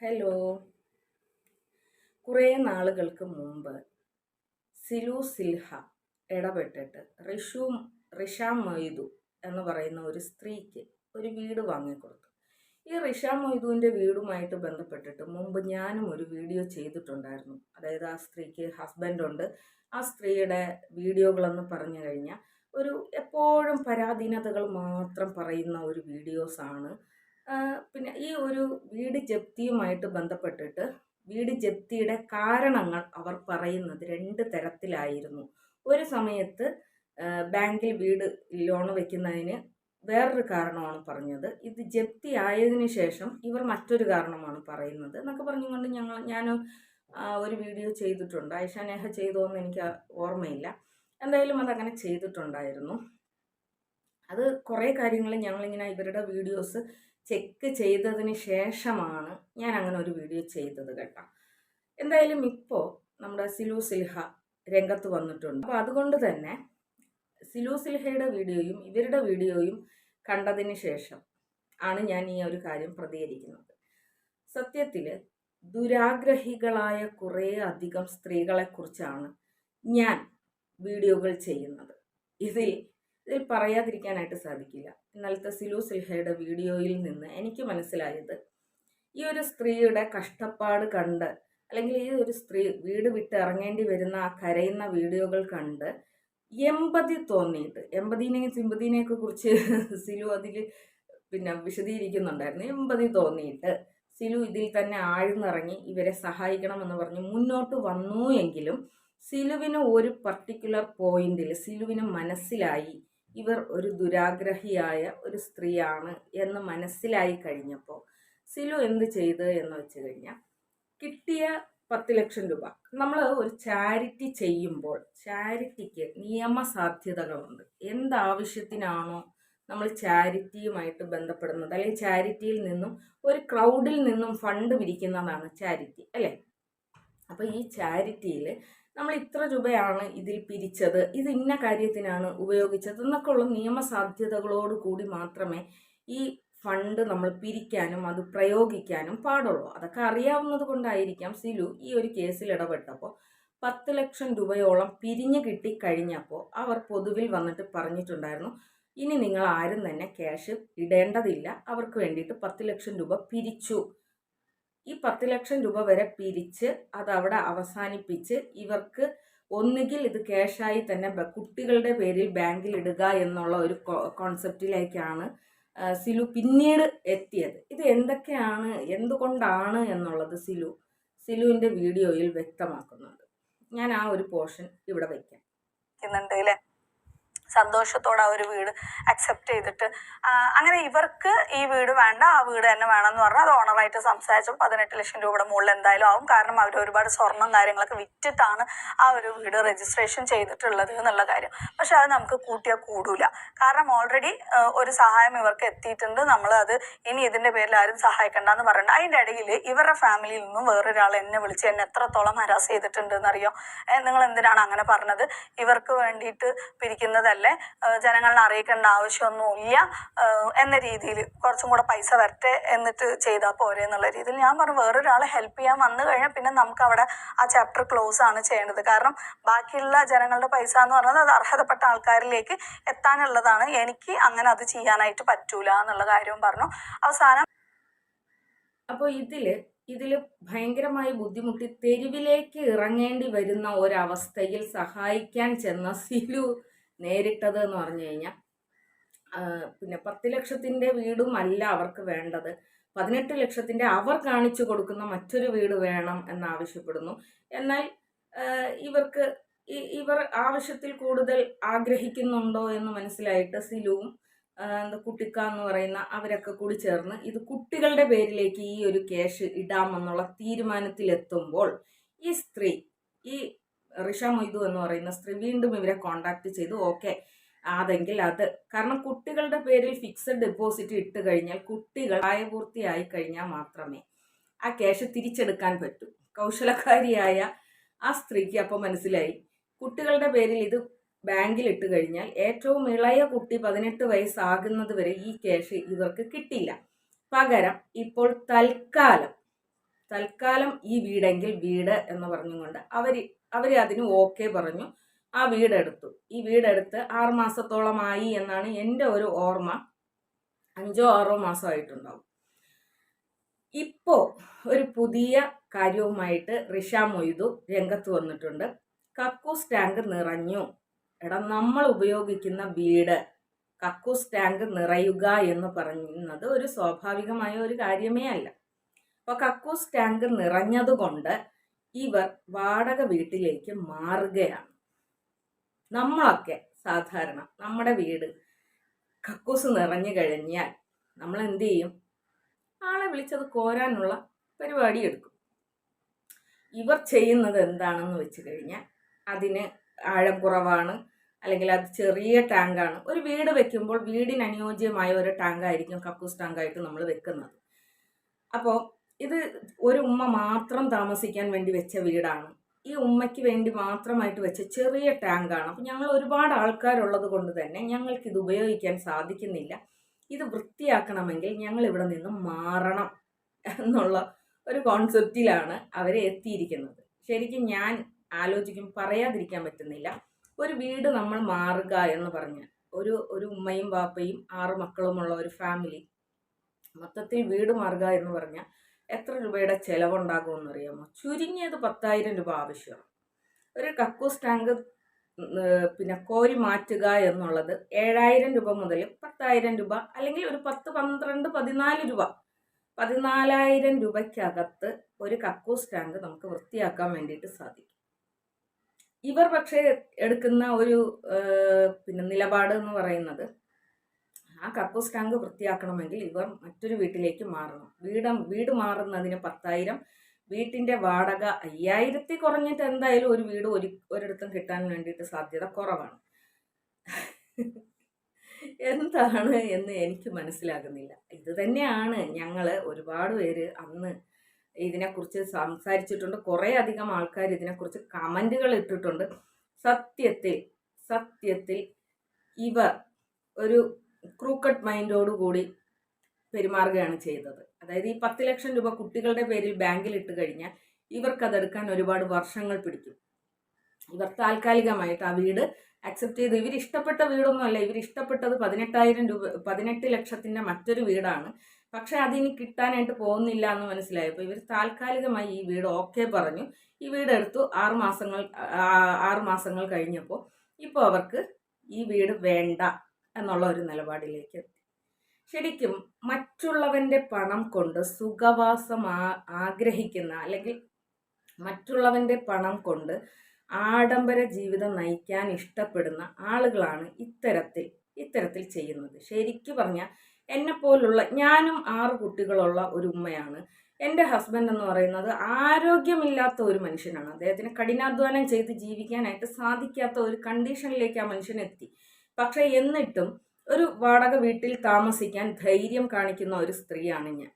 Hello. കുറേ നാളുകൾക്ക് മുമ്പ് സിലു സിൽഹ ഇടപെട്ടിട്ട് റിഷു റിഷ മൊയ്തു എന്ന് പറയുന്ന ഒരു സ്ത്രീക്ക് ഒരു വീട് വാങ്ങിക്കൊടുത്തു. ഈ റിഷ മൊയ്തുവിന്റെ വീടുമായിട്ട് ബന്ധപ്പെട്ടിട്ട് മുമ്പ് ഞാനും ഒരു വീഡിയോ ചെയ്തിട്ടുണ്ടായിരുന്നു. അതായത് ആ സ്ത്രീക്ക് ഹസ്ബൻഡുണ്ട് ആ സ്ത്രീയുടെ വീഡിയോകളെന്ന് പറഞ്ഞു കഴിഞ്ഞാൽ ഒരു എപ്പോഴും പരാധീനതകൾ മാത്രം പറയുന്ന ഒരു വീഡിയോസാണ് പിന്നെ ഈ ഒരു വീട് ജപ്തിയുമായിട്ട് ബന്ധപ്പെട്ടിട്ട് വീട് ജപ്തിയുടെ കാരണങ്ങൾ അവർ പറയുന്നത് രണ്ട് തരത്തിലായിരുന്നു. ഒരു സമയത്ത് ബാങ്കിൽ വീട് ലോൺ വെക്കുന്നതിന് വേറൊരു കാരണമാണ് പറഞ്ഞത്. ഇത് ജപ്തി ആയതിനു ശേഷം ഇവർ മറ്റൊരു കാരണമാണ് പറയുന്നത് എന്നൊക്കെ പറഞ്ഞുകൊണ്ട് ഞങ്ങൾ ഞാൻ ഒരു വീഡിയോ ചെയ്തിട്ടുണ്ട്. ഐഷാനേഹ ചെയ്തോ എന്ന് എനിക്ക് ഓർമ്മയില്ല. എന്തായാലും അതങ്ങനെ ചെയ്തിട്ടുണ്ടായിരുന്നു. അത് കുറേ കാര്യങ്ങൾ ഞങ്ങളിങ്ങനെ ഇവരുടെ വീഡിയോസ് ചെക്ക് ചെയ്തതിന് ശേഷമാണ് ഞാൻ അങ്ങനെ ഒരു വീഡിയോ ചെയ്തത് കേട്ടോ. എന്തായാലും ഇപ്പോൾ നമ്മുടെ സിലു സിൽഹ രംഗത്ത് വന്നിട്ടുണ്ട്. അപ്പോൾ അതുകൊണ്ട് തന്നെ സിലു സിൽഹയുടെ വീഡിയോയും ഇവരുടെ വീഡിയോയും കണ്ടതിന് ശേഷം ആണ് ഞാൻ ഈ ഒരു കാര്യം പ്രതികരിക്കുന്നത്. സത്യത്തിൽ ദുരാഗ്രഹികളായ കുറേ അധികം സ്ത്രീകളെക്കുറിച്ചാണ് ഞാൻ വീഡിയോകൾ ചെയ്യുന്നത്. ഇതിൽ പറയാതിരിക്കാനായിട്ട് സാധിക്കില്ല. ഇന്നലത്തെ സിലു സിൽഹയുടെ വീഡിയോയിൽ നിന്ന് എനിക്ക് മനസ്സിലായത് ഈ ഒരു സ്ത്രീയുടെ കഷ്ടപ്പാട് കണ്ട് അല്ലെങ്കിൽ ഈ ഒരു സ്ത്രീ വീട് വിട്ട് ഇറങ്ങേണ്ടി വരുന്ന ആ കരയുന്ന വീഡിയോകൾ കണ്ട് എമ്പതി തോന്നിയിട്ട് എമ്പതിനെയും സിമ്പതിനെയൊക്കെ കുറിച്ച് സിലു അതിൽ പിന്നെ വിശദീകരിക്കുന്നുണ്ടായിരുന്നു. എമ്പതി തോന്നിയിട്ട് സിലു ഇതിൽ തന്നെ ആഴ്ന്നിറങ്ങി ഇവരെ സഹായിക്കണമെന്ന് പറഞ്ഞ് മുന്നോട്ട് വന്നു എങ്കിലും സിലുവിന് ഒരു പർട്ടിക്കുലർ പോയിന്റിൽ സിലുവിന് മനസ്സിലായി ഇവർ ഒരു ദുരാഗ്രഹിയായ ഒരു സ്ത്രീയാണ് എന്ന് മനസ്സിലായി കഴിഞ്ഞപ്പോൾ സിലു എന്ത് ചെയ്ത് എന്ന് വെച്ച് കഴിഞ്ഞാൽ കിട്ടിയ പത്ത് ലക്ഷം രൂപ. നമ്മൾ ഒരു ചാരിറ്റി ചെയ്യുമ്പോൾ ചാരിറ്റിക്ക് നിയമസാധ്യതകളുണ്ട്. എന്താവശ്യത്തിനാണോ നമ്മൾ ചാരിറ്റിയുമായിട്ട് ബന്ധപ്പെടുന്നത്? അല്ലെങ്കിൽ ചാരിറ്റിയിൽ നിന്നും ഒരു ക്രൗഡിൽ നിന്നും ഫണ്ട് പിരിക്കുന്നതാണ് ചാരിറ്റി അല്ലേ? അപ്പോൾ ഈ ചാരിറ്റിയിൽ നമ്മൾ ഇത്ര രൂപയാണ് ഇതിൽ പിരിച്ചത് ഇത് ഇന്ന കാര്യത്തിനാണ് ഉപയോഗിച്ചത് എന്നൊക്കെ ഉള്ള നിയമസാധ്യതകളോട് കൂടി മാത്രമേ ഈ ഫണ്ട് നമ്മൾ പിരിക്കാനും അത് പ്രയോഗിക്കാനും പാടുള്ളൂ. അതൊക്കെ അറിയാവുന്നത് കൊണ്ടായിരിക്കാം സിലു ഈ ഒരു കേസിൽ ഇടപെട്ടപ്പോൾ. പത്ത് ലക്ഷം രൂപയോളം പിരിഞ്ഞു കിട്ടി കഴിഞ്ഞപ്പോൾ അവർ പൊതുവിൽ വന്നിട്ട് പറഞ്ഞിട്ടുണ്ടായിരുന്നു ഇനി നിങ്ങൾ ആരും തന്നെ ക്യാഷ് ഇടേണ്ടതില്ല അവർക്ക് വേണ്ടിയിട്ട് പത്ത് ലക്ഷം രൂപ പിരിച്ചു. ഈ പത്ത് ലക്ഷം രൂപ വരെ പിരിച്ച് അത് അവിടെ അവസാനിപ്പിച്ച് ഇവർക്ക് ഒന്നുകിൽ ഇത് ക്യാഷായി തന്നെ കുട്ടികളുടെ പേരിൽ ബാങ്കിൽ ഇടുക എന്നുള്ള ഒരു കോൺസെപ്റ്റിലേക്കാണ് സിലു പിന്നീട് എത്തിയത്. ഇത് എന്തൊക്കെയാണ് എന്തുകൊണ്ടാണ് എന്നുള്ളത് സിലു സിലുവിന്റെ വീഡിയോയിൽ വ്യക്തമാക്കുന്നുണ്ട്. ഞാൻ ആ ഒരു പോർഷൻ ഇവിടെ വയ്ക്കാം. സന്തോഷത്തോടെ ആ ഒരു വീട് അക്സെപ്റ്റ് ചെയ്തിട്ട് അങ്ങനെ ഇവർക്ക് ഈ വീട് വേണ്ട ആ വീട് തന്നെ വേണം എന്ന് പറഞ്ഞാൽ അത് ഓണറായിട്ട് സംസാരിച്ചു പതിനെട്ട് ലക്ഷം രൂപയുടെ മുകളിൽ എന്തായാലും ആവും. കാരണം അവർ ഒരുപാട് സ്വർണം കാര്യങ്ങളൊക്കെ വിറ്റിട്ടാണ് ആ ഒരു വീട് രജിസ്ട്രേഷൻ ചെയ്തിട്ടുള്ളത് എന്നുള്ള കാര്യം. പക്ഷെ അത് നമുക്ക് കൂട്ടിയാൽ കൂടൂല. കാരണം ഓൾറെഡി ഒരു സഹായം ഇവർക്ക് എത്തിയിട്ടുണ്ട്. നമ്മൾ അത് ഇനി ഇതിന്റെ പേരിൽ ആരും സഹായിക്കണ്ട എന്ന് പറയുന്നുണ്ട് അതിന്റെ ഇടയിൽ ഇവരുടെ ഫാമിലിയിൽ നിന്നും വേറൊരാൾ എന്നെ വിളിച്ച് എന്നെ എത്രത്തോളം ഹരാസ് ചെയ്തിട്ടുണ്ട് എന്നറിയോ നിങ്ങൾ എന്തിനാണ് അങ്ങനെ പറഞ്ഞത്? ഇവർക്ക് വേണ്ടിയിട്ട് പിരിക്കുന്നതല്ല അല്ലേ? ജനങ്ങളെ അറിയിക്കേണ്ട ആവശ്യമൊന്നുമില്ല. എന്ന രീതിയിൽ കുറച്ചും കൂടെ പൈസ വരട്ടെ എന്നിട്ട് ചെയ്താൽ പോരെ എന്നുള്ള രീതിയിൽ ഞാൻ പറഞ്ഞു. വേറൊരാളെ ഹെൽപ്പ് ചെയ്യാൻ വന്നു കഴിഞ്ഞാൽ പിന്നെ നമുക്ക് അവിടെ ആ ചാപ്റ്റർ ക്ലോസ് ആണ് ചെയ്യേണ്ടത്. കാരണം ബാക്കിയുള്ള ജനങ്ങളുടെ പൈസ എന്ന് പറയുന്നത് അത് അർഹതപ്പെട്ട ആൾക്കാരിലേക്ക് എത്താനുള്ളതാണ്. എനിക്ക് അങ്ങനെ അത് ചെയ്യാനായിട്ട് പറ്റൂല എന്നുള്ള കാര്യവും പറഞ്ഞു. അവസാനം അപ്പോൾ ഇതിൽ ഇതിൽ ഭയങ്കരമായി ബുദ്ധിമുട്ടി തെരുവിലേക്ക് ഇറങ്ങേണ്ടി വരുന്ന ഒരവസ്ഥയിൽ സഹായിക്കാൻ ചെന്ന സിലു നേരിട്ടത് എന്ന് പറഞ്ഞു കഴിഞ്ഞാൽ പിന്നെ പത്ത് ലക്ഷത്തിന്റെ വീടും അല്ല അവർക്ക് വേണ്ടത്. പതിനെട്ട് ലക്ഷത്തിന്റെ അവർ കാണിച്ചു കൊടുക്കുന്ന മറ്റൊരു വീട് വേണം എന്നാവശ്യപ്പെടുന്നു. എന്നാൽ ഇവർക്ക് ഇവർ ആവശ്യത്തിൽ കൂടുതൽ ആഗ്രഹിക്കുന്നുണ്ടോ എന്ന് മനസ്സിലായിട്ട് സിലുവും എന്താ കുട്ടിക്ക എന്ന് പറയുന്ന അവരൊക്കെ കൂടി ചേർന്ന് ഇത് കുട്ടികളുടെ പേരിലേക്ക് ഈ ഒരു ക്യാഷ് ഇടാമെന്നുള്ള തീരുമാനത്തിലെത്തുമ്പോൾ ഈ സ്ത്രീ ഈ റിഷ മൊയ്തു എന്ന് പറയുന്ന സ്ത്രീ വീണ്ടും ഇവരെ കോണ്ടാക്ട് ചെയ്തു. ഓക്കെ അതെങ്കിൽ അത്. കാരണം കുട്ടികളുടെ പേരിൽ ഫിക്സഡ് ഡെപ്പോസിറ്റ് ഇട്ട് കഴിഞ്ഞാൽ കുട്ടികൾ പ്രായപൂർത്തിയായി കഴിഞ്ഞാൽ മാത്രമേ ആ ക്യാഷ് തിരിച്ചെടുക്കാൻ പറ്റൂ. കൗശലക്കാരിയായ ആ സ്ത്രീക്ക് അപ്പോൾ മനസ്സിലായി. കുട്ടികളുടെ പേരിൽ ഇത് ബാങ്കിൽ ഇട്ട് കഴിഞ്ഞാൽ ഏറ്റവും ഇളയ കുട്ടി പതിനെട്ട് വയസ്സാകുന്നത് വരെ ഈ ക്യാഷ് ഇവർക്ക് കിട്ടില്ല. പകരം ഇപ്പോൾ തൽക്കാലം തൽക്കാലം ഈ വീടെങ്കിൽ വീട് എന്ന് പറഞ്ഞുകൊണ്ട് അവർ അവർ അതിന് ഓക്കെ പറഞ്ഞു. ആ വീടെടുത്തു. ഈ വീടെടുത്ത് ആറ് മാസത്തോളമായി എന്നാണ് എന്റെ ഒരു ഓർമ്മ. അഞ്ചോ ആറോ മാസമായിട്ടുണ്ടാവും. ഇപ്പോൾ ഒരു പുതിയ കാര്യവുമായിട്ട് റിഷ മൊയ്തു രംഗത്ത് വന്നിട്ടുണ്ട്. കക്കൂസ് ടാങ്ക് നിറഞ്ഞു. എടാ നമ്മൾ ഉപയോഗിക്കുന്ന വീട് കക്കൂസ് ടാങ്ക് നിറയുക എന്ന് പറയുന്നത് ഒരു സ്വാഭാവികമായ ഒരു കാര്യമേ അല്ല. അപ്പോൾ കക്കൂസ് ടാങ്ക് നിറഞ്ഞതുകൊണ്ട് ഇവർ വാടക വീട്ടിലേക്ക് മാറുകയാണ്. നമ്മളൊക്കെ സാധാരണ നമ്മുടെ വീട് കക്കൂസ് നിറഞ്ഞു കഴിഞ്ഞാൽ നമ്മൾ എന്ത് ചെയ്യും? ആളെ വിളിച്ചത് കോരാനുള്ള പരിപാടി എടുക്കും. ഇവർ ചെയ്യുന്നത് എന്താണെന്ന് വെച്ച് കഴിഞ്ഞാൽ അതിന് ആഴം കുറവാണ് അല്ലെങ്കിൽ അത് ചെറിയ ടാങ്കാണ്. ഒരു വീട് വെക്കുമ്പോൾ വീടിന് അനുയോജ്യമായ ഒരു ടാങ്കായിരിക്കും കക്കൂസ് ടാങ്കായിട്ട് നമ്മൾ വെക്കുന്നത്. അപ്പോൾ ഇത് ഒരു ഉമ്മ മാത്രം താമസിക്കാൻ വേണ്ടി വെച്ച വീടാണ്. ഈ ഉമ്മയ്ക്ക് വേണ്ടി മാത്രമായിട്ട് വെച്ച ചെറിയ ടാങ്കാണ് അപ്പം ഞങ്ങൾ ഒരുപാട് ആൾക്കാരുള്ളത് കൊണ്ട് തന്നെ ഞങ്ങൾക്ക് ഇത് ഉപയോഗിക്കാൻ സാധിക്കുന്നില്ല. ഇത് വൃത്തിയാക്കണമെങ്കിൽ ഞങ്ങൾ ഇവിടെ നിന്ന് മാറണം എന്നുള്ള ഒരു കോൺസെപ്റ്റിലാണ് അവർ എത്തിയിരിക്കുന്നത്. ശരിക്കും ഞാൻ ആലോചിക്കും പറയാതിരിക്കാൻ പറ്റുന്നില്ല. ഒരു വീട് നമ്മൾ മാറുക എന്ന് പറഞ്ഞാൽ ഒരു ഒരു ഉമ്മയും വാപ്പയും ആറ് മക്കളുമുള്ള ഒരു ഫാമിലി മൊത്തത്തിൽ വീട് മാറുക എന്ന് പറഞ്ഞാൽ എത്ര രൂപയുടെ ചിലവുണ്ടാകുമെന്ന് അറിയാമോ ചുരുങ്ങിയത് പത്തായിരം രൂപ ആവശ്യമാണ്. ഒരു കക്കൂസ് ടാങ്ക് പിന്നെ കോരി മാറ്റുക എന്നുള്ളത് ഏഴായിരം രൂപ മുതൽ പത്തായിരം രൂപ അല്ലെങ്കിൽ ഒരു പത്ത് പന്ത്രണ്ട് പതിനാല് രൂപ. പതിനാലായിരം രൂപയ്ക്കകത്ത് ഒരു കക്കൂസ് ടാങ്ക് നമുക്ക് വൃത്തിയാക്കാൻ വേണ്ടിയിട്ട് സാധിക്കും. ഇവർ പക്ഷേ എടുക്കുന്ന ഒരു പിന്നെ നിലപാട് എന്ന് പറയുന്നത് ആ കക്കൂസ് ടാങ്ക് വൃത്തിയാക്കണമെങ്കിൽ ഇവർ മറ്റൊരു വീട്ടിലേക്ക് മാറണം. വീട് വീട് മാറുന്നതിന് പത്തായിരം വീട്ടിന്റെ വാടക അയ്യായിരത്തി കുറഞ്ഞിട്ട് എന്തായാലും ഒരു വീട് ഒരു ഒരിടത്തും കിട്ടാൻ വേണ്ടിയിട്ട് സാധ്യത കുറവാണ്. എന്താണ് എന്ന് എനിക്ക് മനസ്സിലാകുന്നില്ല. ഇത് തന്നെയാണ് ഞങ്ങൾ ഒരുപാട് പേര് അന്ന് ഇതിനെക്കുറിച്ച് സംസാരിച്ചിട്ടുണ്ട്. കുറേ അധികം ആൾക്കാർ ഇതിനെക്കുറിച്ച് കമന്റുകൾ ഇട്ടിട്ടുണ്ട്. സത്യത്തിൽ സത്യത്തിൽ ഇവർ ഒരു ക്രൂക്കട്ട് മൈൻഡോടുകൂടി പെരുമാറുകയാണ് ചെയ്തത്. അതായത് ഈ പത്ത് ലക്ഷം രൂപ കുട്ടികളുടെ പേരിൽ ബാങ്കിൽ ഇട്ട് കഴിഞ്ഞാൽ ഇവർക്കതെടുക്കാൻ ഒരുപാട് വർഷങ്ങൾ പിടിക്കും. ഇവർ താൽക്കാലികമായിട്ട് ആ വീട് അക്സെപ്റ്റ് ചെയ്ത് ഇവർ ഇഷ്ടപ്പെട്ട വീടൊന്നുമല്ല ഇവർ ഇഷ്ടപ്പെട്ടത് പതിനെട്ടായിരം രൂപ പതിനെട്ട് ലക്ഷത്തിന്റെ മറ്റൊരു വീടാണ്. പക്ഷെ അതിന് കിട്ടാനായിട്ട് പോകുന്നില്ല എന്ന് മനസ്സിലായപ്പോൾ ഇവർ താൽക്കാലികമായി ഈ വീട് ഓക്കെ പറഞ്ഞു. ഈ വീട് എടുത്തു ആറ് മാസങ്ങൾ ആറ് മാസങ്ങൾ കഴിഞ്ഞപ്പോൾ ഇപ്പോൾ അവർക്ക് ഈ വീട് വേണ്ട. എന്നുള്ള ഒരു നിലപാടിലേക്ക് എത്തി. ശരിക്കും മറ്റുള്ളവന്റെ പണം കൊണ്ട് സുഖവാസം ആഗ്രഹിക്കുന്ന അല്ലെങ്കിൽ മറ്റുള്ളവന്റെ പണം കൊണ്ട് ആഡംബര ജീവിതം നയിക്കാൻ ഇഷ്ടപ്പെടുന്ന ആളുകളാണ് ഇത്തരത്തിൽ ഇത്തരത്തിൽ ചെയ്യുന്നത്. ശരിക്കു പറഞ്ഞാൽ എന്നെ പോലുള്ള ഞാനും ആറ് കുട്ടികളുള്ള ഒരു ഉമ്മയാണ്. എന്റെ ഹസ്ബൻഡ് എന്ന് പറയുന്നത് ആരോഗ്യമില്ലാത്ത ഒരു മനുഷ്യനാണ്. അദ്ദേഹത്തിന് കഠിനാധ്വാനം ചെയ്ത് ജീവിക്കാനായിട്ട് സാധിക്കാത്ത ഒരു കണ്ടീഷനിലേക്ക് ആ മനുഷ്യൻ എത്തി. പക്ഷേ എന്നിട്ടും ഒരു വാടക വീട്ടിൽ താമസിക്കാൻ ധൈര്യം കാണിക്കുന്ന ഒരു സ്ത്രീയാണ് ഞാൻ.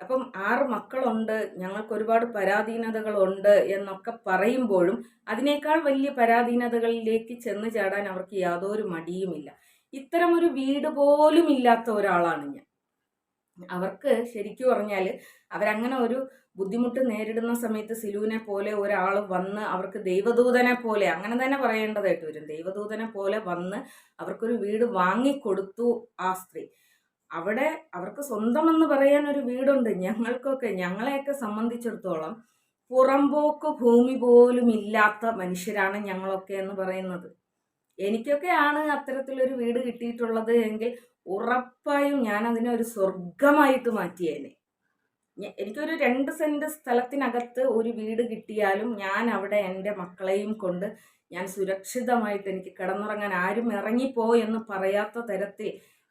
അപ്പം ആറ് മക്കളുണ്ട് ഞങ്ങൾക്ക് ഒരുപാട് പരാധീനതകളുണ്ട് എന്നൊക്കെ പറയുമ്പോഴും അതിനേക്കാൾ വലിയ പരാധീനതകളിലേക്ക് ചെന്ന് ചാടാൻ അവർക്ക് യാതൊരു മടിയുമില്ല. ഇത്തരമൊരു വീട് പോലും ഇല്ലാത്ത ഒരാളാണ് ഞാൻ. അവർക്ക് ശരിക്കും പറഞ്ഞാൽ അവരങ്ങനെ ഒരു ബുദ്ധിമുട്ട് നേരിടുന്ന സമയത്ത് സിലുവിനെ പോലെ ഒരാൾ വന്ന് അവർക്ക് ദൈവദൂതനെ പോലെ അങ്ങനെ തന്നെ പറയേണ്ടതായിട്ട് വരും. ദൈവദൂതനെ പോലെ വന്ന് അവർക്കൊരു വീട് വാങ്ങിക്കൊടുത്തു ആ സ്ത്രീ. അവിടെ അവർക്ക് സ്വന്തമെന്ന് പറയാൻ ഒരു വീടുണ്ട്. ഞങ്ങൾക്കൊക്കെ ഞങ്ങളെയൊക്കെ സംബന്ധിച്ചിടത്തോളം പുറമ്പോക്ക് ഭൂമി പോലും ഇല്ലാത്ത മനുഷ്യരാണ് ഞങ്ങളൊക്കെ എന്ന് പറയുന്നത്. എനിക്കൊക്കെയാണ് അത്തരത്തിലൊരു വീട് കിട്ടിയിട്ടുള്ളത് എങ്കിൽ ഉറപ്പായും ഞാൻ അതിനെ ഒരു സ്വർഗമായിട്ട് മാറ്റിയേനെ. എനിക്കൊരു രണ്ട് സെന്റ് സ്ഥലത്തിനകത്ത് ഒരു വീട് കിട്ടിയാലും ഞാൻ അവിടെ എന്റെ മക്കളെയും കൊണ്ട് ഞാൻ സുരക്ഷിതമായിട്ട് എനിക്ക് കിടന്നുറങ്ങാൻ ആരും ഇറങ്ങിപ്പോ എന്ന് പറയാത്ത തരത്തിൽ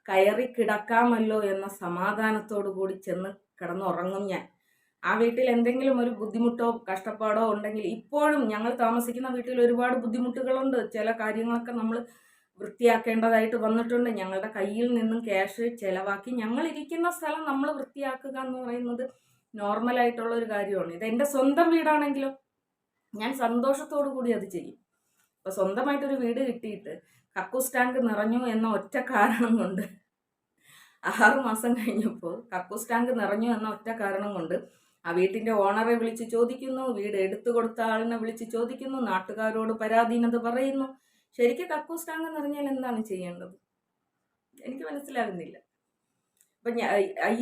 കയറി കിടക്കാമല്ലോ എന്ന സമാധാനത്തോടു കൂടി ചെന്ന് കിടന്നുറങ്ങും ഞാൻ. ആ വീട്ടിൽ എന്തെങ്കിലും ഒരു ബുദ്ധിമുട്ടോ കഷ്ടപ്പാടോ ഉണ്ടെങ്കിൽ ഇപ്പോഴും ഞങ്ങൾ താമസിക്കുന്ന വീട്ടിൽ ഒരുപാട് ബുദ്ധിമുട്ടുകളുണ്ട്. ചില കാര്യങ്ങളൊക്കെ നമ്മൾ വൃത്തിയാക്കേണ്ടതായിട്ട് വന്നിട്ടുണ്ട്. ഞങ്ങളുടെ കയ്യിൽ നിന്നും ക്യാഷ് ചിലവാക്കി ഞങ്ങൾ ഇരിക്കുന്ന സ്ഥലം നമ്മൾ വൃത്തിയാക്കുക എന്ന് പറയുന്നത് നോർമലായിട്ടുള്ള ഒരു കാര്യമാണ്. ഇത് എന്റെ സ്വന്തം വീടാണെങ്കിലോ? ഞാൻ സന്തോഷത്തോടു കൂടി അത് ചെയ്യും. അപ്പോൾ സ്വന്തമായിട്ടൊരു വീട് കിട്ടിയിട്ട് കക്കൂസ് ടാങ്ക് നിറഞ്ഞു എന്ന ഒറ്റ കാരണം കൊണ്ട് ആറു മാസം കഴിഞ്ഞപ്പോൾ കക്കൂസ് ടാങ്ക് നിറഞ്ഞു എന്ന ഒറ്റ കാരണം കൊണ്ട് ആ വീട്ടിന്റെ ഓണറെ വിളിച്ച് ചോദിക്കുന്നു. വീട് എടുത്തു കൊടുത്ത ആളിനെ വിളിച്ച് ചോദിക്കുന്നു. നാട്ടുകാരോട് പരാധീനത പറയുന്നു. ശരിക്കും കക്കൂസ് ടാങ്ക് എന്ന് പറഞ്ഞാൽ എന്താണ് ചെയ്യേണ്ടത്? എനിക്ക് മനസ്സിലാകുന്നില്ല. അപ്പൊ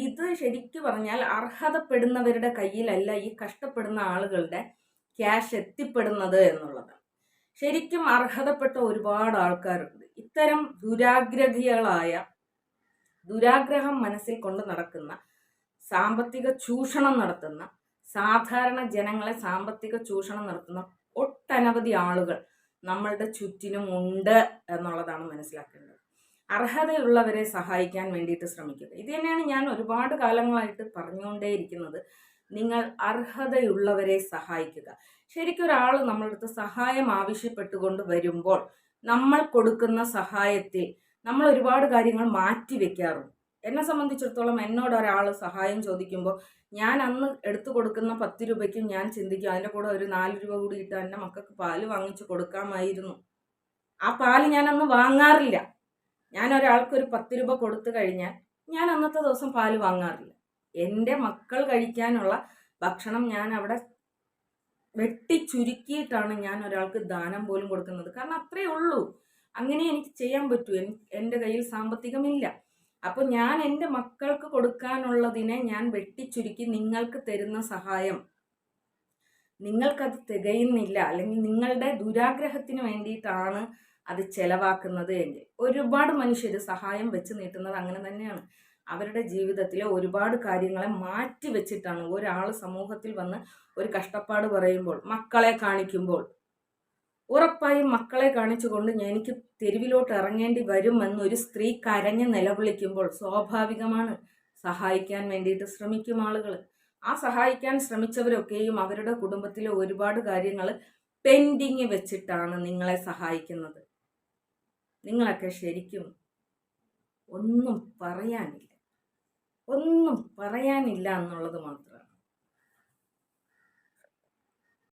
ഇത് ശരിക്കും പറഞ്ഞാൽ അർഹതപ്പെടുന്നവരുടെ കയ്യിലല്ല ഈ കഷ്ടപ്പെടുന്ന ആളുകളുടെ ക്യാഷ് എത്തിപ്പെടുന്നത് എന്നുള്ളത്. ശരിക്കും അർഹതപ്പെട്ട ഒരുപാട് ആൾക്കാരുണ്ട്. ഇത്തരം ദുരാഗ്രഹികളായ ദുരാഗ്രഹം മനസ്സിൽ കൊണ്ട് നടക്കുന്ന സാമ്പത്തിക ചൂഷണം നടത്തുന്ന സാധാരണ ജനങ്ങളെ സാമ്പത്തിക ചൂഷണം നടത്തുന്ന ഒട്ടനവധി ആളുകൾ നമ്മളുടെ ചുറ്റിനും ഉണ്ട് എന്നുള്ളതാണ് മനസ്സിലാക്കേണ്ടത്. അർഹതയുള്ളവരെ സഹായിക്കാൻ വേണ്ടിയിട്ട് ശ്രമിക്കുക ഇത് തന്നെയാണ് ഞാൻ ഒരുപാട് കാലങ്ങളായിട്ട് പറഞ്ഞുകൊണ്ടേയിരിക്കുന്നത് നിങ്ങൾ അർഹതയുള്ളവരെ സഹായിക്കുക. ശരിക്കും ഒരാൾ നമ്മളുടെ അടുത്ത് സഹായം ആവശ്യപ്പെട്ടുകൊണ്ട് വരുമ്പോൾ നമ്മൾ കൊടുക്കുന്ന സഹായത്തിൽ നമ്മൾ ഒരുപാട് കാര്യങ്ങൾ മാറ്റി വെക്കാറുണ്ട്. എന്നെ സംബന്ധിച്ചിടത്തോളം എന്നോട് ഒരാൾ സഹായം ചോദിക്കുമ്പോൾ ഞാൻ അന്ന് എടുത്തു കൊടുക്കുന്ന പത്ത് രൂപയ്ക്കും ഞാൻ ചിന്തിക്കും അതിന്റെ കൂടെ ഒരു നാല് രൂപ കൂടി ഇട്ട് എന്റെ മക്കൾക്ക് പാൽ വാങ്ങിച്ചു കൊടുക്കാമായിരുന്നു. ആ പാൽ ഞാൻ അന്ന് വാങ്ങാറില്ല. ഞാൻ ഒരാൾക്ക് ഒരു പത്ത് രൂപ കൊടുത്തു കഴിഞ്ഞാൽ ഞാൻ അന്നത്തെ ദിവസം പാൽ വാങ്ങാറില്ല. എന്റെ മക്കൾ കഴിക്കാനുള്ള ഭക്ഷണം ഞാൻ അവിടെ വെട്ടി ചുരുക്കിയിട്ടാണ് ഞാൻ ഒരാൾക്ക് ദാനം പോലും കൊടുക്കുന്നത്. കാരണം അത്രേ ഉള്ളൂ. അങ്ങനെ എനിക്ക് ചെയ്യാൻ പറ്റൂ. എൻ- എന്റെ കയ്യിൽ സാമ്പത്തികമില്ല. അപ്പോൾ ഞാൻ എന്റെ മക്കൾക്ക് കൊടുക്കാനുള്ളതിനെ ഞാൻ വെട്ടിച്ചുരുക്കി നിങ്ങൾക്ക് തരുന്ന സഹായം. നിങ്ങൾക്കത് തികയുന്നില്ല. അല്ലെങ്കിൽ നിങ്ങളുടെ ദുരാഗ്രഹത്തിന് വേണ്ടിയിട്ടാണ് അത് ചെലവാക്കുന്നത് എങ്കിൽ. ഒരുപാട് മനുഷ്യർ സഹായം വെച്ച് നീട്ടുന്നത് അങ്ങനെ തന്നെയാണ്. അവരുടെ ജീവിതത്തിലെ ഒരുപാട് കാര്യങ്ങളെ മാറ്റി വെച്ചിട്ടാണ് ഒരാൾ സമൂഹത്തിൽ വന്ന് ഒരു കഷ്ടപ്പാട് പറയുമ്പോൾ മക്കളെ കാണിക്കുമ്പോൾ ഉറപ്പായും മക്കളെ കാണിച്ചുകൊണ്ട് എനിക്ക് തെരുവിലോട്ട് ഇറങ്ങേണ്ടി വരുമെന്ന് ഒരു സ്ത്രീ കരഞ്ഞ് നിലവിളിക്കുമ്പോൾ സ്വാഭാവികമാണ്. സഹായിക്കാൻ വേണ്ടിയിട്ട് ശ്രമിക്കും ആളുകൾ ആ സഹായിക്കാൻ ശ്രമിച്ചവരൊക്കെയും അവരുടെ കുടുംബത്തിലെ ഒരുപാട് കാര്യങ്ങൾ പെൻഡിങ് വെച്ചിട്ടാണ് നിങ്ങളെ സഹായിക്കുന്നത്. നിങ്ങളൊക്കെ ശരിക്കും ഒന്നും പറയാനില്ല. ഒന്നും പറയാനില്ല എന്നുള്ളത് മാത്രം.